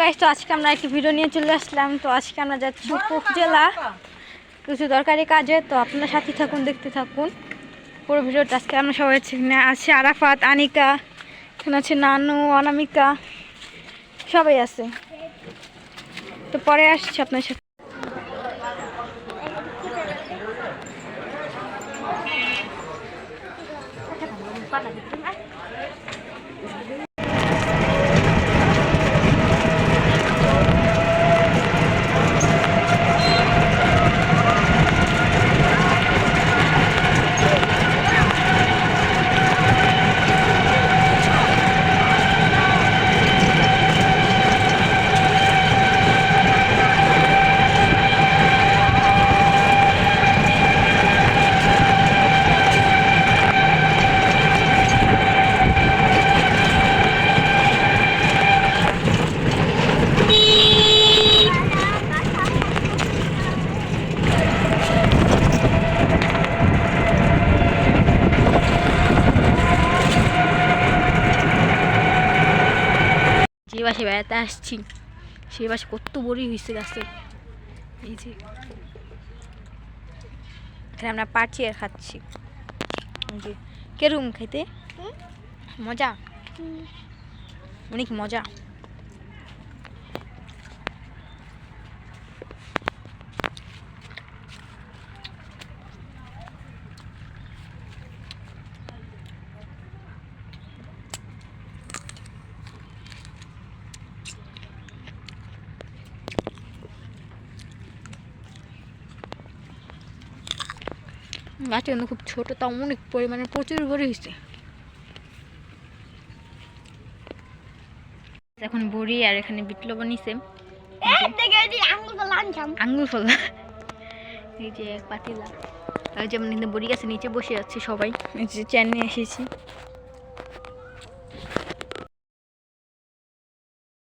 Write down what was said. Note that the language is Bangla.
গাইস তো আজকে আমরা একটি ভিডিও নিয়ে চলে আসলাম। তো আজকে আমরা যাচ্ছি উপজেলা কিছু দরকারি কাজে, তো আপনার সাথে থাকুন, দেখতে থাকুন। পুরো ভিডিওটা আজকে আমরা সবাই আছি আছে। আরাফাত, আনিকা, এখানে আছে নানু, অনামিকা, সবাই আছে। তো পরে আসছি আপনার সাথে। যে বাসে বেড়াতে আসছি সেই বাসে কত বড়ই হয়েছে গাছের এই যে। এখানে আমরা পারছি আর খাচ্ছি যে। কেরম খেতে মজা? অনেক মজা। গাছটা কিন্তু খুব ছোটো তা অনেক পরিমাণে প্রচুর ভরে হয়েছে। এখন বড়ি আর এখানে বিট লবণ নিছে। আঙ্গুর ফল এই যে পাতিলা। যে যেমন কিন্তু বড়ি গাছে নিচে বসে যাচ্ছে সবাই। এই যে চেন নিয়ে এসেছি।